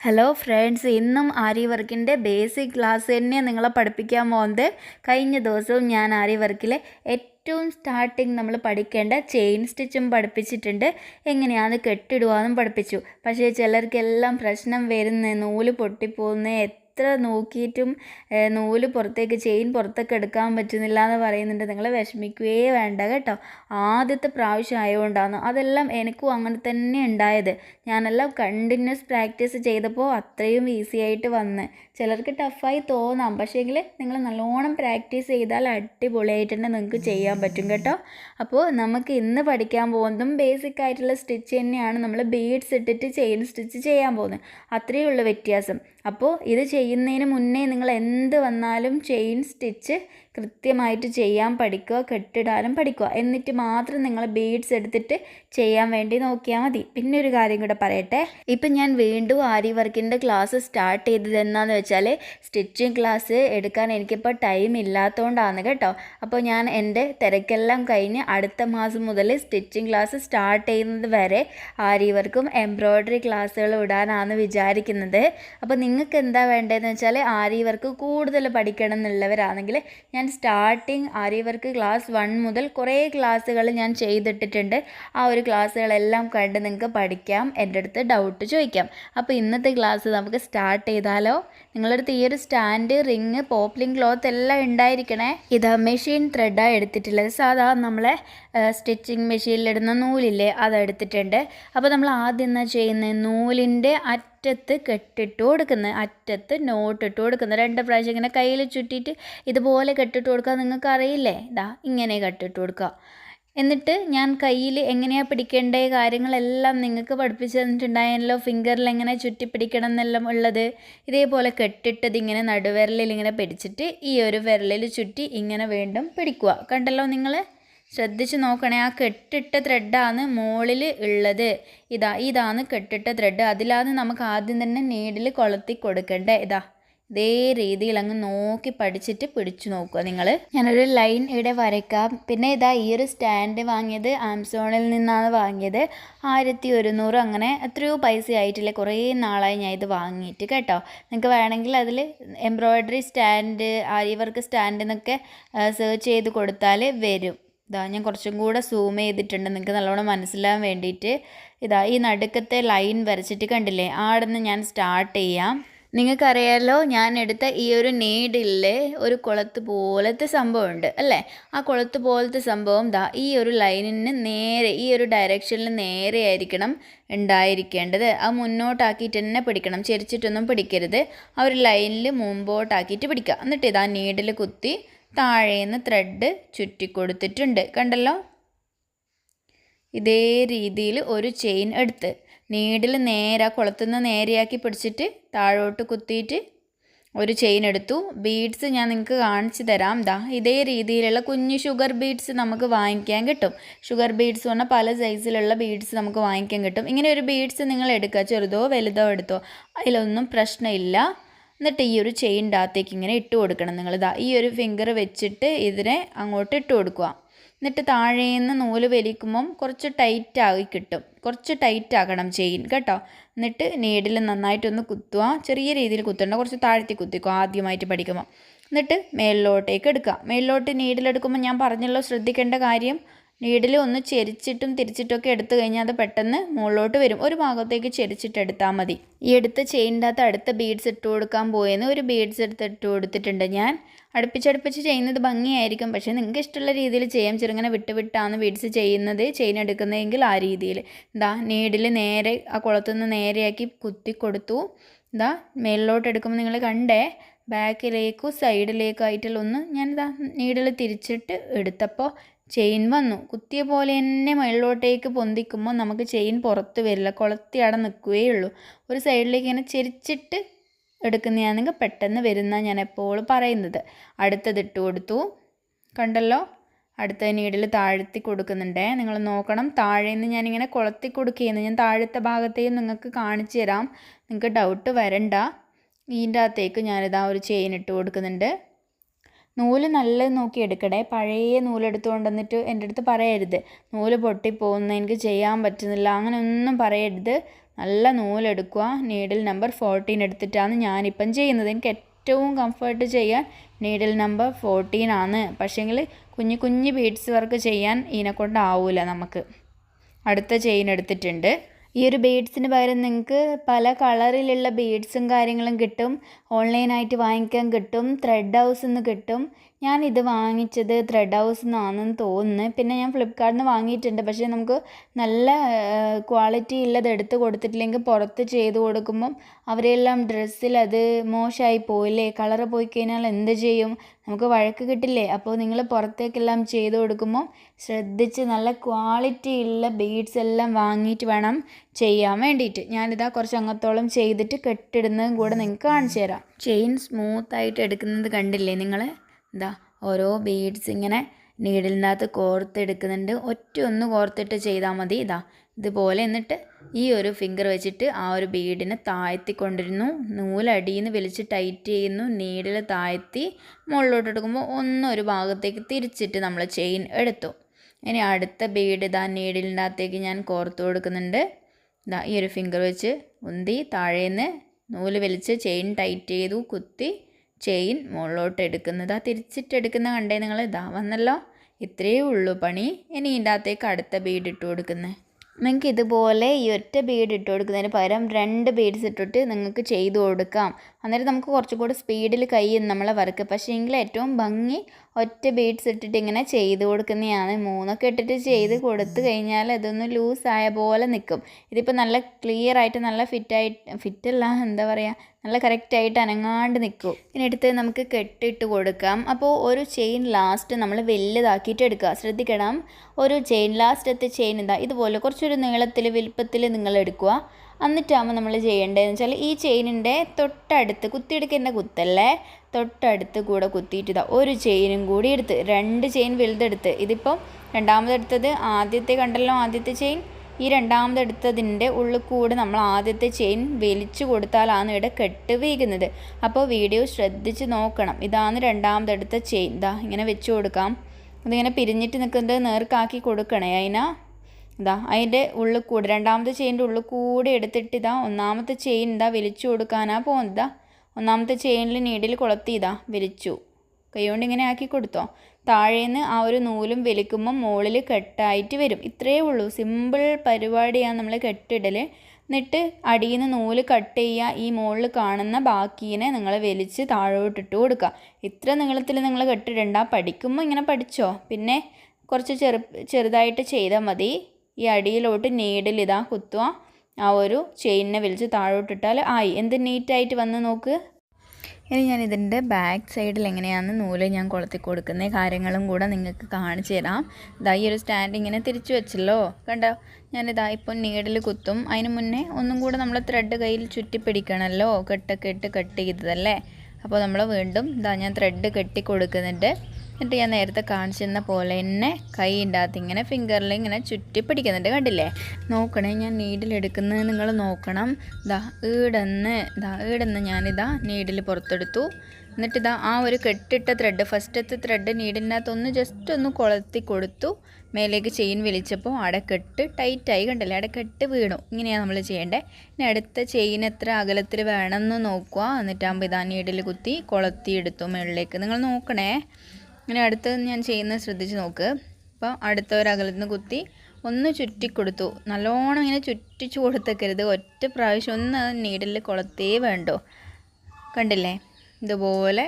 Hello friends ഇന്നും ആരി വർക്കിന്റെ basic class തന്നെ നിങ്ങളെ പഠിപ്പിക്കാൻ പോകുന്നത്. കഴിഞ്ഞ ദിവസവും ഞാൻ ആരി വർക്കിലെ ഏറ്റവും സ്റ്റാർട്ടിങ് നമ്മൾ പഠിക്കേണ്ട ചെയിൻ സ്റ്റിച്ചും പഠിപ്പിച്ചിട്ടുണ്ട്. എങ്ങനെയാണ് കെട്ടിടുവാന്നും പഠിപ്പിച്ചു. പക്ഷേ ചിലർക്കെല്ലാം പ്രശ്നം വരുന്നത് നൂൽ പൊട്ടിപ്പോകുന്ന എത്ര നോക്കിയിട്ടും നൂൽ പുറത്തേക്ക് ചെയിൻ പുറത്തേക്ക് എടുക്കാൻ പറ്റുന്നില്ല എന്ന് പറയുന്നുണ്ട്. നിങ്ങൾ വിഷമിക്കുകയേ വേണ്ട കേട്ടോ. ആദ്യത്തെ പ്രാവശ്യം ആയതുകൊണ്ടാണ് അതെല്ലാം എനിക്കും അങ്ങനെ തന്നെ ഉണ്ടായത്. ഞാനെല്ലാം കണ്ടിന്യൂസ് പ്രാക്ടീസ് ചെയ്തപ്പോൾ അത്രയും ഈസി ആയിട്ട് വന്ന്. ചിലർക്ക് ടഫായി തോന്നാം. പക്ഷേങ്കിൽ നിങ്ങൾ നല്ലോണം പ്രാക്ടീസ് ചെയ്താൽ അടിപൊളിയായിട്ട് തന്നെ നിങ്ങൾക്ക് ചെയ്യാൻ പറ്റും കേട്ടോ. അപ്പോൾ നമുക്ക് ഇന്ന് പഠിക്കാൻ പോകുന്നതും ബേസിക് ആയിട്ടുള്ള സ്റ്റിച്ച് തന്നെയാണ് നമ്മൾ ബീഡ്സ് ഇട്ടിട്ട് ചെയിൻ സ്റ്റിച്ച് ചെയ്യാൻ പോകുന്നത്. അത്രയേ ഉള്ളൂ വ്യത്യാസം. അപ്പോൾ ഇത് ചെയ്യുന്നതിന് മുന്നേ നിങ്ങൾ എന്ത് വന്നാലും ചെയിൻ സ്റ്റിച്ച് കൃത്യമായിട്ട് ചെയ്യാൻ പഠിക്കുക കെട്ടിടാനും പഠിക്കുക. എന്നിട്ട് മാത്രം നിങ്ങൾ ബീഡ്സ് എടുത്തിട്ട് ചെയ്യാൻ വേണ്ടി നോക്കിയാൽ മതി. പിന്നെ ഒരു കാര്യം കൂടെ പറയട്ടെ. ഇപ്പം ഞാൻ വീണ്ടും ആരി വർക്കിന്റെ ക്ലാസ് സ്റ്റാർട്ട് ചെയ്തത് എന്നാന്ന് വെച്ചാൽ സ്റ്റിച്ചിങ് ക്ലാസ് എടുക്കാൻ എനിക്കിപ്പോൾ ടൈം ഇല്ലാത്തതുകൊണ്ടാണ് കേട്ടോ. അപ്പോൾ ഞാൻ എന്റെ തിരക്കെല്ലാം കഴിഞ്ഞ് അടുത്ത മാസം മുതൽ സ്റ്റിച്ചിങ് ക്ലാസ് സ്റ്റാർട്ട് ചെയ്യുന്നത് വരെ ആരി വർക്കും എംബ്രോയ്ഡറി ക്ലാസ്സുകൾ ഇടാനാണ് വിചാരിക്കുന്നത്. അപ്പോൾ നിങ്ങൾക്ക് എന്താ വേണ്ടതെന്ന് വെച്ചാൽ ആരി വർക്ക് കൂടുതൽ പഠിക്കണം എന്നുള്ളവരാണെങ്കിൽ ഞാൻ starting aari work class one മുതൽ കുറേ ക്ലാസ്സുകൾ ഞാൻ ചെയ്തിട്ടിട്ടുണ്ട്. ആ ഒരു ക്ലാസ്സുകളെല്ലാം കണ്ട് നിങ്ങൾക്ക് പഠിക്കാം. എന്റെ അടുത്ത് ഡൗട്ട് ചോദിക്കാം. അപ്പോൾ ഇന്നത്തെ ക്ലാസ് നമുക്ക് സ്റ്റാർട്ട് ചെയ്താലോ? നിങ്ങളുടെ അടുത്ത് ഈ ഒരു സ്റ്റാൻഡ് റിങ് പോപ്ലിംഗ് ക്ലോത്ത് എല്ലാം ഉണ്ടായിരിക്കണേ. ഇതാ മെഷീൻ ത്രെഡാണ് എടുത്തിട്ടുള്ളത്. സാധാ നമ്മളെ സ്റ്റിച്ചിങ് മെഷീനിലിടുന്ന നൂലില്ലേ അതെടുത്തിട്ടുണ്ട് അപ്പോൾ നമ്മൾ ആദ്യം എന്നാ ചെയ്യുന്നത്? നൂലിന്റെ അറ്റത്ത് കെട്ടിട്ട് കൊടുക്കുന്നത് അറ്റത്ത് നോട്ട് ഇട്ട് കൊടുക്കുന്നത് രണ്ട് പ്രാവശ്യം ഇങ്ങനെ കയ്യിൽ ചുറ്റിയിട്ട് ഇതുപോലെ കെട്ടിട്ട് കൊടുക്കുക നിങ്ങൾക്ക് അറിയില്ലേ ഇതാ ഇങ്ങനെ കെട്ടിട്ട് കൊടുക്കുക എന്നിട്ട് ഞാൻ കയ്യിൽ എങ്ങനെയാണ് പിടിക്കേണ്ട കാര്യങ്ങളെല്ലാം നിങ്ങൾക്ക് പഠിപ്പിച്ചു തന്നിട്ടുണ്ടായല്ലോ? ഫിംഗറിൽ എങ്ങനെ ചുറ്റി പിടിക്കണം എന്നെല്ലാം ഉള്ളത്. ഇതേപോലെ കെട്ടിട്ടത് ഇങ്ങനെ നടുവിരലിൽ ഇങ്ങനെ പിടിച്ചിട്ട് ഈ ഒരു വിരലിൽ ചുറ്റി ഇങ്ങനെ വീണ്ടും പിടിക്കുക കണ്ടല്ലോ നിങ്ങൾ ശ്രദ്ധിച്ച് നോക്കണേ ആ കെട്ടിട്ട ത്രെഡാണ് മുകളിൽ ഉള്ളത്. ഇതാ ഇതാണ് കെട്ടിട്ട ത്രെഡ് അതിലാണ് നമുക്ക് ആദ്യം തന്നെ നീഡിൽ കൊളുത്തി കൊടുക്കണ്ടേ. ഇതാ ഇതേ രീതിയിൽ അങ്ങ് നോക്കി പഠിച്ചിട്ട് പിടിച്ചു നോക്കുക നിങ്ങൾ ഞാനൊരു ലൈൻ ഇവിടെ വരയ്ക്കാം. പിന്നെ ഇതാ ഈ ഒരു സ്റ്റാൻഡ് വാങ്ങിയത് ആമസോണിൽ നിന്നാണ് വാങ്ങിയത്. ആയിരത്തി ഒരുന്നൂറ് അങ്ങനെ എത്രയോ പൈസ ആയിട്ടില്ല? കുറേ നാളായി ഞാൻ ഇത് വാങ്ങിയിട്ട് കേട്ടോ. നിങ്ങൾക്ക് വേണമെങ്കിൽ അതിൽ embroidery stand aari work work stand എന്നൊക്കെ സെർച്ച് ചെയ്ത് കൊടുത്താൽ വരും. ഇതാ ഞാൻ കുറച്ചും കൂടെ സൂം ചെയ്തിട്ടുണ്ട്. നിങ്ങൾക്ക് നല്ലോണം മനസ്സിലാവാൻ വേണ്ടിയിട്ട്. ഇതാ ഈ നടുക്കത്തെ ലൈൻ വരച്ചിട്ട് കണ്ടില്ലേ? അവിടെ നിന്ന് ഞാൻ സ്റ്റാർട്ട് ചെയ്യാം. നിങ്ങൾക്കറിയാലോ ഞാൻ എടുത്ത ഈ ഒരു നീഡിലെ ഒരു കുളത്ത് പോലത്തെ സംഭവമുണ്ട് അല്ലേ? ആ കുളത്ത് പോലത്തെ സംഭവം ദാ ഈ ഒരു ലൈനിന് നേരെ ഈ ഒരു ഡയറക്ഷനിൽ നേരെ ആയിരിക്കണം ഉണ്ടായിരിക്കേണ്ടത്. ആ മുന്നോട്ടാക്കിയിട്ട് തന്നെ പിടിക്കണം. ചെരിച്ചിട്ടൊന്നും പിടിക്കരുത്. ആ ഒരു ലൈനിൽ മുമ്പോട്ടാക്കിയിട്ട് പിടിക്കുക. എന്നിട്ട് ഇതാ നീഡിൽ കുത്തി താഴേന്ന് ത്രെഡ് ചുറ്റി കൊടുത്തിട്ടുണ്ട് കണ്ടല്ലോ? ഇതേ രീതിയിൽ ഒരു ചെയിൻ എടുത്ത് നീഡിൽ നേരെ കുളത്തുനിന്ന് നേരെയാക്കി പിടിച്ചിട്ട് താഴോട്ട് കുത്തിയിട്ട് ഒരു ചെയിൻ എടുത്തു. ബീഡ്സ് ഞാൻ നിങ്ങൾക്ക് കാണിച്ചു തരാം. ദാ ഇതേ രീതിയിലുള്ള കുഞ്ഞു ഷുഗർ ബീഡ്സ് നമുക്ക് വാങ്ങിക്കാൻ കിട്ടും. ഷുഗർ ബീഡ്സ് പറഞ്ഞാൽ പല സൈസിലുള്ള ബീഡ്സ് നമുക്ക് വാങ്ങിക്കാൻ കിട്ടും. ഇങ്ങനെ ഒരു ബീഡ്സ് നിങ്ങൾ എടുക്കുക ചെറുതോ വലുതോ എടുത്തോ അതിലൊന്നും പ്രശ്നമില്ല. എന്നിട്ട് ഈ ഒരു ചെയിന്റെ ഇങ്ങനെ ഇട്ട് കൊടുക്കണം. നിങ്ങൾ ഇതാ ഈ ഒരു ഫിംഗർ വെച്ചിട്ട് ഇതിനെ അങ്ങോട്ട് ഇട്ട് കൊടുക്കുക. എന്നിട്ട് താഴേന്ന് നൂൽ വലിക്കുമ്പം കുറച്ച് ടൈറ്റ് ആയി കിട്ടും. കുറച്ച് ടൈറ്റ് ആക്കണം ചെയിൻ കേട്ടോ. എന്നിട്ട് നീഡിൽ നന്നായിട്ടൊന്ന് കുത്തുക. ചെറിയ രീതിയിൽ കുത്തണ്ട. കുറച്ച് താഴ്ത്തി കുത്തിക്കുക ആദ്യമായിട്ട് പഠിക്കുമ്പോൾ എന്നിട്ട് മേളിലോട്ടേക്ക് എടുക്കുക. മേളിലോട്ട് നീഡിലെടുക്കുമ്പോൾ ഞാൻ പറഞ്ഞല്ലോ ശ്രദ്ധിക്കേണ്ട കാര്യം നീഡിൽ ഒന്ന് ചെരിച്ചിട്ടും തിരിച്ചിട്ടൊക്കെ എടുത്തു കഴിഞ്ഞാൽ അത് പെട്ടെന്ന് മുകളിലോട്ട് വരും. ഒരു ഭാഗത്തേക്ക് ചെരിച്ചിട്ട് എടുത്താൽ മതി. ഈ എടുത്ത ചെയിന്റെ അകത്ത് അടുത്ത ബീഡ്സ് ഇട്ട് കൊടുക്കാൻ പോയെന്ന് ഒരു ബീഡ്സ് എടുത്ത് ഇട്ട് കൊടുത്തിട്ടുണ്ട് ഞാൻ. അടുപ്പിച്ചടുപ്പിച്ച് ചെയ്യുന്നത് ഭംഗിയായിരിക്കും. പക്ഷേ നിങ്ങൾക്ക് ഇഷ്ടമുള്ള രീതിയിൽ ചെയ്യാം. ചെറുങ്ങനെ വിട്ട് വിട്ടാണ് ബീഡ്സ് ചെയ്യുന്നത് ചെയിൻ എടുക്കുന്നതെങ്കിൽ ആ രീതിയിൽ. ഇതാ നീഡിൽ നേരെ ആ കുളത്തുനിന്ന് നേരെയാക്കി കുത്തി കൊടുത്തു. ഇതാ മേളിലോട്ട് എടുക്കുമ്പോൾ നിങ്ങൾ കണ്ടേ ബാക്കിലേക്കും സൈഡിലേക്കും ആയിട്ടുള്ള ഒന്ന് ഞാനിതാ നീഡിൽ തിരിച്ചിട്ട് എടുത്തപ്പോൾ ചെയിൻ വന്നു. കുത്തിയ പോലെ തന്നെ മുകളിലോട്ടേക്ക് പൊന്തിക്കുമ്പോൾ നമുക്ക് ചെയിൻ പുറത്ത് വരില്ല. കൊളത്തി അവിടെ നിൽക്കുകയേ ഉള്ളൂ. ഒരു സൈഡിലേക്ക് ഇങ്ങനെ ചെരിച്ചിട്ട് എടുക്കുന്നതാണെങ്കിൽ പെട്ടെന്ന് വരുന്ന ഞാൻ എപ്പോഴും പറയുന്നത്. അടുത്തത് ഇട്ട് കൊടുത്തു. കണ്ടല്ലോ? അടുത്ത നീഡിൽ താഴ്ത്തി കൊടുക്കുന്നുണ്ടേ. നിങ്ങൾ നോക്കണം. താഴെ നിന്ന് ഞാനിങ്ങനെ കൊളത്തി കൊടുക്കുകയെന്ന് ഞാൻ താഴത്തെ ഭാഗത്തേക്ക് നിങ്ങൾക്ക് കാണിച്ചു തരാം. നിങ്ങൾക്ക് ഡൗട്ട് വരണ്ട. ഇതിന്റെ അകത്തേക്ക് ഞാനിതാ ഒരു ചെയിൻ ഇട്ട് കൊടുക്കുന്നുണ്ട്. നൂൽ നല്ല നോക്കി എടുക്കണേ പഴയ നൂലെടുത്ത് കൊണ്ടുവന്നിട്ട് എന്റെ അടുത്ത് പറയരുത്. നൂൽ പൊട്ടിപ്പോകുന്ന എനിക്ക് ചെയ്യാൻ പറ്റുന്നില്ല. അങ്ങനെ ഒന്നും പറയരുത്. നല്ല നൂലെടുക്കുക നീഡിൽ നമ്പർ ഫോർട്ടീൻ എടുത്തിട്ടാണ് ഞാനിപ്പം ചെയ്യുന്നത്. എനിക്ക് ഏറ്റവും കംഫർട്ട് ചെയ്യാൻ നീഡിൽ നമ്പർ ഫോർട്ടീൻ ആണ്. പക്ഷേങ്കിൽ കുഞ്ഞു കുഞ്ഞു ബീഡ്സ് വർക്ക് ചെയ്യാൻ ഇതിനെക്കൊണ്ടാവില്ല നമുക്ക്. അടുത്ത ചെയിൻ എടുത്തിട്ടുണ്ട്. ഈ ഒരു ബീഡ്സിന് പകരം നിങ്ങൾക്ക് പല കളറിലുള്ള ബീഡ്സും കാര്യങ്ങളും കിട്ടും. ഓൺലൈനായിട്ട് വാങ്ങിക്കാൻ കിട്ടും. ത്രെഡ് ഹൗസിൽ നിന്ന് കിട്ടും. ഞാൻ ഇത് വാങ്ങിച്ചത് ത്രെഡ് ഹൗസിൽ നിന്നാണെന്ന് തോന്നുന്നു. പിന്നെ ഞാൻ ഫ്ലിപ്കാർട്ടിൽ നിന്ന് വാങ്ങിയിട്ടുണ്ട്. പക്ഷേ നമുക്ക് നല്ല ക്വാളിറ്റി ഉള്ളത് എടുത്ത് കൊടുത്തിട്ടില്ലെങ്കിൽ പുറത്ത് ചെയ്ത് കൊടുക്കുമ്പം അവരെല്ലാം ഡ്രസ്സിൽ അത് മോശമായി പോയില്ലേ? കളറ് പോയി കഴിഞ്ഞാൽ എന്ത് ചെയ്യും? നമുക്ക് വഴക്ക് കിട്ടില്ലേ? അപ്പോൾ നിങ്ങൾ പുറത്തേക്കെല്ലാം ചെയ്ത് കൊടുക്കുമ്പോൾ ശ്രദ്ധിച്ച് നല്ല ക്വാളിറ്റി ഉള്ള ബീഡ്സ് എല്ലാം വാങ്ങിയിട്ട് വേണം ചെയ്യാൻ വേണ്ടിയിട്ട്. ഞാനിതാ കുറച്ച് അങ്ങത്തോളം ചെയ്തിട്ട് കെട്ടിടുന്നതും കൂടെ നിങ്ങൾക്ക് കാണിച്ചു തരാം. ചെയിൻ സ്മൂത്തായിട്ട് എടുക്കുന്നത് കണ്ടില്ലേ നിങ്ങൾ ഇതാ ഓരോ ബീഡ്സ് ഇങ്ങനെ നീഡിലിനകത്ത് കോർത്തെടുക്കുന്നുണ്ട്. ഒറ്റ ഒന്ന് കോർത്തിട്ട് ചെയ്താൽ മതി. ഇതാ ഇതുപോലെ എന്നിട്ട് ഈ ഒരു ഫിംഗർ വെച്ചിട്ട് ആ ഒരു ബീഡിനെ താഴ്ത്തിക്കൊണ്ടിരുന്നു. നിന്ന് വലിച്ച് ടൈറ്റ് ചെയ്യുന്നു. നീഡിൽ താഴ്ത്തി മുകളിലോട്ട് എടുക്കുമ്പോൾ ഒന്നൊരു ഭാഗത്തേക്ക് തിരിച്ചിട്ട് നമ്മൾ ചെയിൻ എടുത്തു. ഇനി അടുത്ത ബീഡ് ഇതാ നീഡിലിന്റെ അകത്തേക്ക് ഞാൻ കോർത്തു കൊടുക്കുന്നുണ്ട്. ഇതാ ഈ ഒരു ഫിംഗർ വെച്ച് ഉന്തി താഴേന്ന് നൂൽ വലിച്ച് ചെയിൻ ടൈറ്റ് ചെയ്തു. കുത്തി ചെയിൻ മുകളിലോട്ട് എടുക്കുന്നത് ആ തിരിച്ചിട്ടെടുക്കുന്ന കണ്ടേ നിങ്ങൾ ഇതാ വന്നല്ലോ. ഇത്രയേ ഉള്ളൂ പണി. ഇനി ഇതിന്റെ അകത്തേക്ക് അടുത്ത ബീഡ് ഇട്ട് കൊടുക്കുന്നത് നിങ്ങൾക്ക് ഇതുപോലെ ഈ ഒറ്റ ബീഡ് ഇട്ട് കൊടുക്കുന്നതിന് പകരം രണ്ട് ബീഡ്സ് ഇട്ടിട്ട് നിങ്ങൾക്ക് ചെയ്തു കൊടുക്കാം. അന്നേരം നമുക്ക് കുറച്ചും കൂടി സ്പീഡിൽ കഴിയും നമ്മളെ വർക്ക് പക്ഷേ എങ്കിൽ ഏറ്റവും ഭംഗി ഒറ്റ ബീഡ്സ് ഇട്ടിട്ട് ഇങ്ങനെ ചെയ്ത് കൊടുക്കുന്നതാണ്. മൂന്നൊക്കെ ഇട്ടിട്ട് ചെയ്ത് കൊടുത്തു കഴിഞ്ഞാൽ അതൊന്ന് ലൂസായ പോലെ നിൽക്കും ഇതിപ്പോൾ നല്ല ക്ലിയർ ആയിട്ട് നല്ല ഫിറ്റായിട്ട് ഫിറ്റല്ല എന്താ പറയുക നല്ല കറക്റ്റായിട്ട് അനങ്ങാണ്ട് നിൽക്കും ഇതിനടുത്ത് നമുക്ക് കെട്ടിട്ട് കൊടുക്കാം. അപ്പോൾ ഒരു ചെയിൻ ലാസ്റ്റ് നമ്മൾ വലുതാക്കിയിട്ട് എടുക്കുക. ശ്രദ്ധിക്കണം. ഒരു ചെയിൻ ലാസ്റ്റത്തെ ചെയിൻ ഇതാ ഇതുപോലെ കുറച്ചൊരു നീളത്തിൽ വലുപ്പത്തിൽ നിങ്ങൾ എടുക്കുക. എന്നിട്ടാകുമ്പോൾ നമ്മൾ ചെയ്യേണ്ടതെന്ന് വെച്ചാൽ ഈ ചെയിനിന്റെ തൊട്ടടുത്ത് കുത്തിയെടുക്കേണ്ട കുത്തല്ലേ? തൊട്ടടുത്ത് കൂടെ കുത്തിയിട്ടിതാ ഒരു ചെയിനും കൂടി എടുത്ത് രണ്ട് ചെയിൻ വലുതെടുത്ത്. ഇതിപ്പം രണ്ടാമതെടുത്തത് ആദ്യത്തെ കണ്ടല്ലോ ആദ്യത്തെ ചെയിൻ? ഈ രണ്ടാമതെടുത്തതിന്റെ ഉള്ളിൽ കൂടെ നമ്മൾ ആദ്യത്തെ ചെയിൻ വലിച്ചു കൊടുത്താലാണ് ഇവിടെ കെട്ട് വീകുന്നത് അപ്പോൾ വീഡിയോ ശ്രദ്ധിച്ച് നോക്കണം. ഇതാണ് രണ്ടാമതെടുത്ത ചെയിൻ. ഇതാ ഇങ്ങനെ വെച്ച് കൊടുക്കാം. ഇതിങ്ങനെ പിരിഞ്ഞിട്ട് നിൽക്കുന്നത് നേർക്കാക്കി കൊടുക്കണേ. അതിനാ ഇതാ അതിന്റെ ഉള്ളിൽ കൂടെ രണ്ടാമത്തെ ചെയിന്റെ ഉള്ളിൽ കൂടെ എടുത്തിട്ട് ഇതാ ഒന്നാമത്തെ ചെയിൻ ഇതാ വലിച്ചു കൊടുക്കാനാ പോകുന്നത്. ഒന്നാമത്തെ ചെയിനിൽ നീഡിൽ കൊളത്തിയതാ വലിച്ചു കൈകൊണ്ട് ഇങ്ങനെ ആക്കി കൊടുത്തോ? താഴേന്ന് ആ ഒരു നൂലും വലിക്കുമ്പോൾ മുകളിൽ കെട്ടായിട്ട് വരും. ഇത്രയേ ഉള്ളൂ. സിമ്പിൾ പരിപാടിയാണ് നമ്മൾ കെട്ടിടൽ എന്നിട്ട് അടിയിൽ നിന്ന് നൂൽ കട്ട് ചെയ്യുക ഈ മുകളിൽ കാണുന്ന ബാക്കീനെ നിങ്ങൾ വലിച്ച് താഴോട്ടിട്ട് കൊടുക്കുക ഇത്ര നീളത്തിൽ നിങ്ങൾ കെട്ടിടണ്ട. പഠിക്കുമ്പോൾ ഇങ്ങനെ പഠിച്ചോ? പിന്നെ കുറച്ച് ചെറു ചെറുതായിട്ട് ചെയ്താൽ മതി. ഈ അടിയിലോട്ട് നീഡിൽ കുത്തുക ആ ഒരു ചെയിനിനെ വലിച്ച് താഴോട്ടിട്ടാൽ ആയി. എന്ത് നീറ്റായിട്ട് വന്ന് നോക്ക്. ഇനി ഞാൻ ഇതിന്റെ ബാക്ക് സൈഡിൽ എങ്ങനെയാണ് നൂൽ ഞാൻ കൊളുത്തി കൊടുക്കുന്ന. കാര്യങ്ങളും കൂടെ നിങ്ങൾക്ക് കാണിച്ചു തരാം. ഇതാ ഈ ഒരു സ്റ്റാൻഡ് ഇങ്ങനെ തിരിച്ചു വെച്ചല്ലോ. കണ്ടോ? ഞാനിതാ ഇപ്പം നീഡിൽ കുത്തും. അതിന് മുന്നേ ഒന്നും കൂടെ നമ്മൾ ത്രെഡ് കയ്യിൽ ചുറ്റി പിടിക്കണമല്ലോ കെട്ടൊക്കെ ഇട്ട് കട്ട് ചെയ്തതല്ലേ? അപ്പോൾ നമ്മൾ വീണ്ടും ഇതാ ഞാൻ ത്രെഡ് കെട്ടി കൊടുക്കുന്നുണ്ട്. എന്നിട്ട് ഞാൻ നേരത്തെ കാണിച്ചിരുന്ന പോലെ തന്നെ കൈ ഇണ്ടാത്ത ഇങ്ങനെ ഫിംഗറിൽ ഇങ്ങനെ ചുറ്റി പിടിക്കുന്നുണ്ട് കണ്ടില്ലേ? നോക്കണേ ഞാൻ നീഡിൽ എടുക്കുന്നത് നിങ്ങൾ നോക്കണം. ഇതാ ഈടന്ന് ഇതാ ഈടന്ന് ഞാനിതാ നീഡിൽ പുറത്തെടുത്തു. എന്നിട്ട് ഇതാ ആ ഒരു കെട്ടിട്ട ത്രെഡ് ഫസ്റ്റത്തെ ത്രെഡ് നീഡിനകത്തൊന്ന് ജസ്റ്റ് ഒന്ന് കൊളത്തി കൊടുത്തു. മേലേക്ക് ചെയിൻ വലിച്ചപ്പോൾ അടക്കെട്ട് ടൈറ്റായി കണ്ടല്ലേ? അടക്കെട്ട് വീണു. ഇങ്ങനെയാണ് നമ്മൾ ചെയ്യേണ്ടത് ഇനി അടുത്ത ചെയിൻ എത്ര അകലത്തിൽ വേണമെന്ന് നോക്കുക. എന്നിട്ടാകുമ്പോൾ ഇതാ നീഡിൽ കുത്തി കൊളത്തി എടുത്തു മുകളിലേക്ക് നിങ്ങൾ നോക്കണേ. ഇങ്ങനെ അടുത്ത് ഞാൻ ചെയ്യുന്നത് ശ്രദ്ധിച്ച് നോക്ക്. അപ്പോൾ അടുത്ത ഒരു അകലത്തിൽ നിന്ന് കുത്തി ഒന്ന് ചുറ്റിക്കൊടുത്തു നല്ലോണം ഇങ്ങനെ ചുറ്റിച്ചു കൊടുത്തേക്കരുത്. ഒറ്റ പ്രാവശ്യം ഒന്ന് നീഡിൽ കൊളത്തേ വേണ്ടോ? കണ്ടില്ലേ? ഇതുപോലെ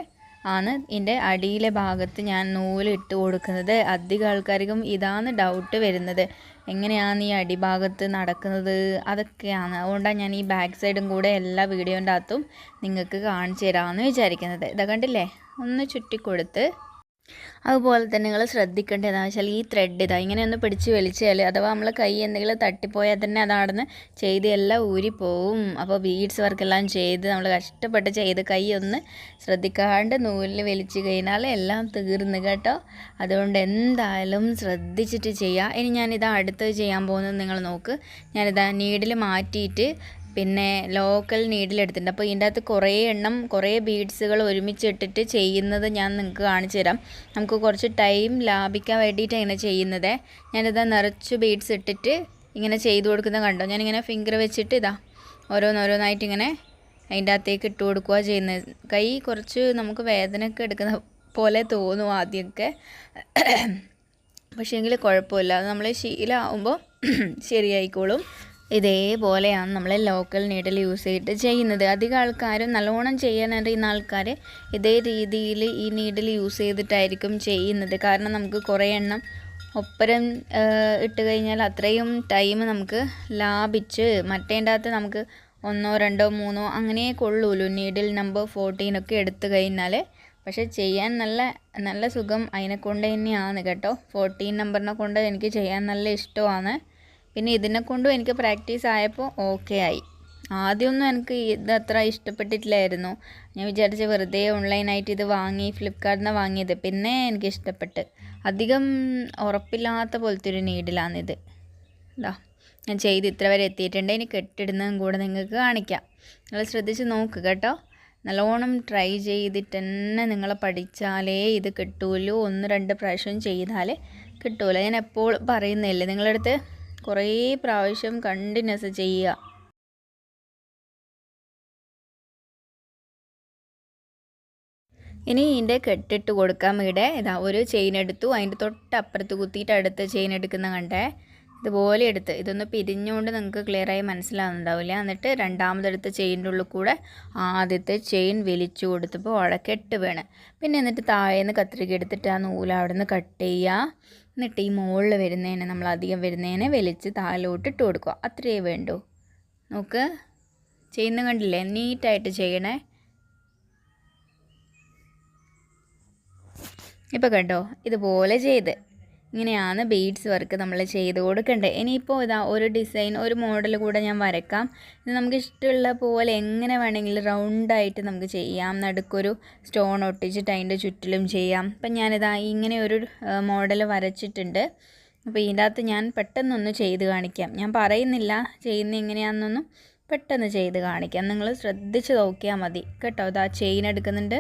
ആണ് ഇതിന്റെ അടിയിലെ ഭാഗത്ത് ഞാൻ നൂൽ ഇട്ട് കൊടുക്കുന്നത്. അധികം ആൾക്കാർക്കും ഇതാണ് ഡൗട്ട് വരുന്നത്. എങ്ങനെയാണ് ഈ അടിഭാഗത്ത് നടക്കുന്നത്? അതൊക്കെയാണ്. അതുകൊണ്ടാണ് ഞാൻ ഈ ബാക്ക് സൈഡും കൂടെ എല്ലാ വീഡിയോന്റെ അകത്തും നിങ്ങൾക്ക് കാണിച്ചു തരാമെന്ന് വിചാരിക്കുന്നത്. ഇതാ കണ്ടില്ലേ? ഒന്ന് ചുറ്റി കൊടുത്ത് അതുപോലെ തന്നെ നിങ്ങൾ ശ്രദ്ധിക്കേണ്ടത് എന്താണെന്ന് വെച്ചാൽ ഈ ത്രെഡ് ഇതാ ഇങ്ങനെ ഒന്ന് പിടിച്ച് വലിച്ചാൽ അഥവാ നമ്മൾ കൈ എന്തെങ്കിലും തട്ടിപ്പോയാൽ തന്നെ അതാണെന്ന് ചെയ്ത് എല്ലാം ഊരിപ്പോവും അപ്പോൾ ബീഡ്സ് വർക്കെല്ലാം ചെയ്ത് നമ്മൾ കഷ്ടപ്പെട്ട് ചെയ്ത് കൈ ഒന്ന് ശ്രദ്ധിക്കാണ്ട് നൂലിൽ വലിച്ചു കഴിഞ്ഞാൽ എല്ലാം തീർന്നു കേട്ടോ. അതുകൊണ്ട് എന്തായാലും ശ്രദ്ധിച്ചിട്ട് ചെയ്യുക ഇനി ഞാനിതാ അടുത്തത് ചെയ്യാൻ പോകുന്നത് നിങ്ങൾ നോക്ക്. ഞാനിതാ നീഡിൽ മാറ്റിയിട്ട് പിന്നെ ലോക്കൽ നീഡിലെടുത്തിട്ടുണ്ട് അപ്പോൾ ഇതിന്റെ അകത്ത് കുറേ എണ്ണം കുറേ ബീഡ്സുകൾ ഒരുമിച്ചിട്ടിട്ട് ചെയ്യുന്നത് ഞാൻ നിങ്ങൾക്ക് കാണിച്ചു തരാം. നമുക്ക് കുറച്ച് ടൈം ലാഭിക്കാൻ വേണ്ടിയിട്ടാണ് ഇങ്ങനെ ചെയ്യുന്നത്. ഞാനിത് നിറച്ച് ബീഡ്സ് ഇട്ടിട്ട് ഇങ്ങനെ ചെയ്തു കൊടുക്കുന്നത് കണ്ടോ? ഞാനിങ്ങനെ ഫിംഗർ വെച്ചിട്ട് ഇതാ ഓരോന്നോരോന്നായിട്ട് ഇങ്ങനെ അതിന്റെ അകത്തേക്ക് ഇട്ട് കൊടുക്കുക ചെയ്യുന്നത്. കൈ കുറച്ച് നമുക്ക് വേദനയൊക്കെ എടുക്കുന്ന പോലെ തോന്നും ആദ്യമൊക്കെ. പക്ഷേങ്കിൽ കുഴപ്പമില്ല. അത് നമ്മൾ ശീലമാകുമ്പോൾ ശരിയായിക്കോളും. ഇതേപോലെയാണ് നമ്മൾ ലോക്കൽ നീഡിൽ യൂസ് ചെയ്തിട്ട് ചെയ്യുന്നത്. അധികം ആൾക്കാരും നല്ലോണം ചെയ്യാനറിയുന്ന ആൾക്കാർ ഇതേ രീതിയിൽ ഈ നീഡിൽ യൂസ് ചെയ്തിട്ടായിരിക്കും ചെയ്യുന്നത്. കാരണം നമുക്ക് കുറേ എണ്ണം ഒപ്പരം ഇട്ട് കഴിഞ്ഞാൽ അത്രയും ടൈം നമുക്ക് ലാഭിച്ച് മറ്റേണ്ടാത്ത നമുക്ക് ഒന്നോ രണ്ടോ മൂന്നോ അങ്ങനെ കൊള്ളുമല്ലോ നീഡിൽ നമ്പർ ഫോർട്ടീനൊക്കെ എടുത്തു കഴിഞ്ഞാൽ പക്ഷേ ചെയ്യാൻ നല്ല നല്ല സുഖം അതിനെ കൊണ്ട് തന്നെയാണ് കേട്ടോ. ഫോർട്ടീൻ നമ്പറിനെ കൊണ്ട് എനിക്ക് ചെയ്യാൻ നല്ല ഇഷ്ടമാണ്. പിന്നെ ഇതിനെ കൊണ്ടും എനിക്ക് പ്രാക്ടീസ് ആയപ്പോൾ ഓക്കെ ആയി. ആദ്യമൊന്നും എനിക്ക് ഇത് അത്ര ഇഷ്ടപ്പെട്ടിട്ടില്ലായിരുന്നു. ഞാൻ വിചാരിച്ച വെറുതെ ഓൺലൈനായിട്ട് ഇത് വാങ്ങി ഫ്ലിപ്കാർട്ടിൽ നിന്ന് വാങ്ങിയത്. പിന്നെ എനിക്ക് ഇഷ്ടപ്പെട്ട്. അധികം ഉറപ്പില്ലാത്ത പോലത്തെ ഒരു നീഡിലാണിത് ഇതാ. ഞാൻ ചെയ്ത് ഇത്ര വരെ എത്തിയിട്ടുണ്ട്. ഇനി കെട്ടിടുന്നതും കൂടെ നിങ്ങൾക്ക് കാണിക്കാം. നിങ്ങൾ ശ്രദ്ധിച്ച് നോക്ക് കേട്ടോ. നല്ലോണം ട്രൈ ചെയ്തിട്ട് തന്നെ നിങ്ങൾ പഠിച്ചാലേ ഇത് കിട്ടുമല്ലോ ഒന്ന് രണ്ട് പ്രാവശ്യം ചെയ്താലേ കിട്ടുമല്ലോ ഞാൻ എപ്പോൾ പറയുന്നില്ലേ നിങ്ങളടുത്ത് കുറേ പ്രാവശ്യം കണ്ടിന്യൂസ് ചെയ്യുക. ഇനി ഇതിന്റെ കെട്ടിട്ട് കൊടുക്കാം. ഇവിടെ ഇതാ ഒരു ചെയിൻ എടുത്തു. അതിന്റെ തൊട്ടപ്പുറത്ത് കുത്തിയിട്ട് അടുത്ത ചെയിൻ എടുക്കുന്ന കണ്ടേ. ഇതുപോലെ എടുത്ത്. ഇതൊന്ന് പിരിഞ്ഞുകൊണ്ട് നിങ്ങൾക്ക് ക്ലിയറായി മനസ്സിലാവുന്നുണ്ടാവില്ല. എന്നിട്ട് രണ്ടാമതെടുത്ത് ചെയിന്റെ ഉള്ളിൽ കൂടെ ആദ്യത്തെ ചെയിൻ വലിച്ചു കൊടുത്തപ്പോൾ അവിടെ വേണം. പിന്നെ എന്നിട്ട് താഴേന്ന് കത്രിക എടുത്തിട്ട് ആ നൂൽ അവിടെ നിന്ന് കട്ട് ചെയ്യുക. എന്നിട്ട് ഈ മുകളിൽ വരുന്നതിനെ നമ്മൾ അധികം വരുന്നതിനെ വലിച്ച് താഴോട്ട് ഇട്ട് കൊടുക്കുക. അത്രയേ വേണ്ടൂ. നോക്ക്. ചെയ്യുന്ന കണ്ടില്ലേ? നീറ്റായിട്ട് ചെയ്യണേ. ഇപ്പോൾ കണ്ടോ? ഇതുപോലെ ചെയ്ത്. ഇങ്ങനെയാണ് ബീഡ്സ് വർക്ക് നമ്മൾ ചെയ്ത് കൊടുക്കേണ്ടത് ഇനിയിപ്പോൾ ഇതാ ഒരു ഡിസൈൻ ഒരു മോഡൽ കൂടെ ഞാൻ വരക്കാം ഇത് നമുക്ക് ഇഷ്ടമുള്ള പോലെ എങ്ങനെ വേണമെങ്കിലും റൗണ്ടായിട്ട് നമുക്ക് ചെയ്യാം. നടുക്കൊരു സ്റ്റോൺ ഒട്ടിച്ചിട്ട് അതിന്റെ ചുറ്റിലും ചെയ്യാം. അപ്പം ഞാനിതാ ഇങ്ങനെ ഒരു മോഡൽ വരച്ചിട്ടുണ്ട്. അപ്പോൾ ഇതിന്റെ അകത്ത് ഞാൻ പെട്ടെന്നൊന്ന് ചെയ്ത് കാണിക്കാം. ഞാൻ പറയുന്നില്ല ചെയ്യുന്ന എങ്ങനെയാണെന്നൊന്നും പെട്ടെന്ന് ചെയ്ത് കാണിക്കാം. നിങ്ങൾ ശ്രദ്ധിച്ച് നോക്കിയാൽ മതി. കേട്ടോ ഇതാ ചെയിൻ എടുക്കുന്നുണ്ട്.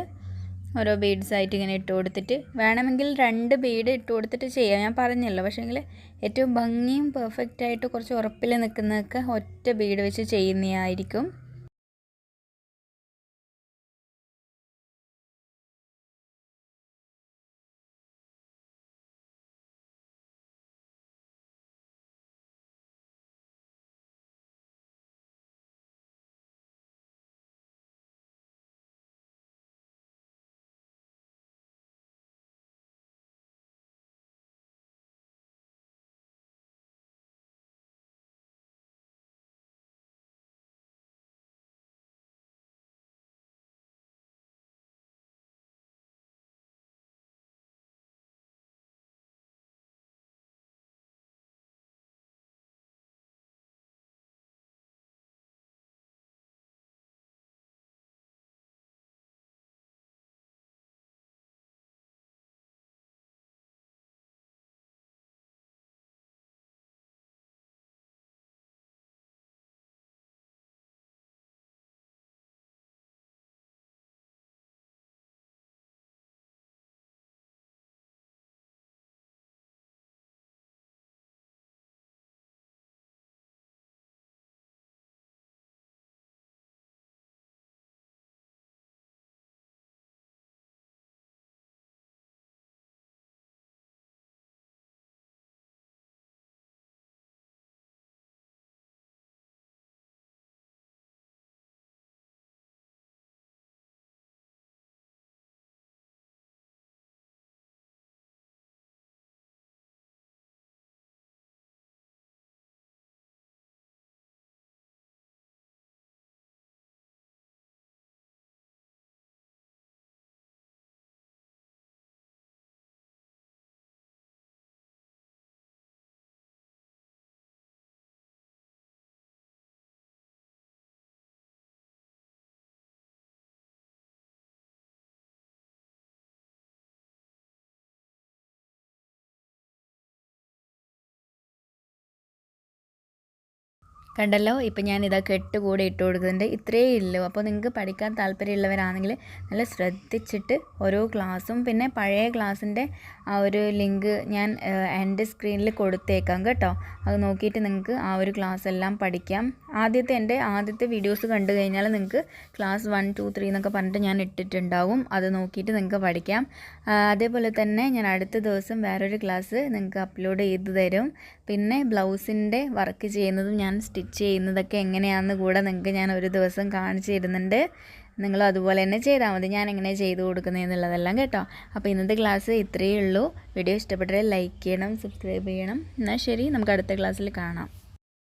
ഓരോ ബീഡ്സായിട്ട് ഇങ്ങനെ ഇട്ട് കൊടുത്തിട്ട് വേണമെങ്കിൽ രണ്ട് ബീഡ് ഇട്ട് കൊടുത്തിട്ട് ചെയ്യാം. ഞാൻ പറഞ്ഞല്ലോ പക്ഷേങ്കിൽ ഏറ്റവും ഭംഗിയും പെർഫെക്റ്റായിട്ട് കുറച്ച് ഉറപ്പിൽ നിൽക്കുന്നതൊക്കെ ഒറ്റ ബീഡ് വെച്ച് ചെയ്യുന്നതായിരിക്കും. കണ്ടല്ലോ? ഇപ്പം ഞാൻ ഇതാ കെട്ട് കൂടെ ഇട്ട് കൊടുക്കുന്നുണ്ട്. ഇത്രയേ ഉള്ളൂ. അപ്പോൾ നിങ്ങൾക്ക് പഠിക്കാൻ താല്പര്യമുള്ളവരാണെങ്കിൽ നല്ല ശ്രദ്ധിച്ചിട്ട് ഓരോ ക്ലാസ്സും പിന്നെ പഴയ ക്ലാസ്സിന്റെ ആ ഒരു ലിങ്ക് ഞാൻ എന്റെ സ്ക്രീനിൽ കൊടുത്തേക്കാം കേട്ടോ. അത് നോക്കിയിട്ട് നിങ്ങൾക്ക് ആ ഒരു ക്ലാസ് എല്ലാം പഠിക്കാം. ആദ്യത്തെ എന്റെ ആദ്യത്തെ വീഡിയോസ് കണ്ടു കഴിഞ്ഞാൽ നിങ്ങൾക്ക് ക്ലാസ് വൺ ടു ത്രീ എന്നൊക്കെ പറഞ്ഞിട്ട് ഞാൻ ഇട്ടിട്ടുണ്ടാവും. അത് നോക്കിയിട്ട് നിങ്ങൾക്ക് പഠിക്കാം. അതേപോലെ തന്നെ ഞാൻ അടുത്ത ദിവസം വേറൊരു ക്ലാസ് നിങ്ങൾക്ക് അപ്ലോഡ് ചെയ്ത് തരും. പിന്നെ ബ്ലൗസിന്റെ വർക്ക് ചെയ്യുന്നതും ഞാൻ സ്റ്റിച്ച് ചെയ്യുന്നതൊക്കെ എങ്ങനെയാണെന്ന് കൂടെ നിങ്ങൾക്ക് ഞാൻ ഒരു ദിവസം കാണിച്ചു തരുന്നുണ്ട്. നിങ്ങൾ അതുപോലെ തന്നെ ചെയ്താൽ മതി. ഞാൻ എങ്ങനെ ചെയ്ത് കൊടുക്കുന്നതെന്നുള്ളതെല്ലാം കേട്ടോ. അപ്പോൾ ഇന്നത്തെ ക്ലാസ് ഇത്രയേ ഉള്ളൂ. വീഡിയോ ഇഷ്ടപ്പെട്ടാൽ ലൈക്ക് ചെയ്യണം സബ്സ്ക്രൈബ് ചെയ്യണം. എന്നാൽ ശരി നമുക്ക് അടുത്ത ക്ലാസ്സിൽ കാണാം.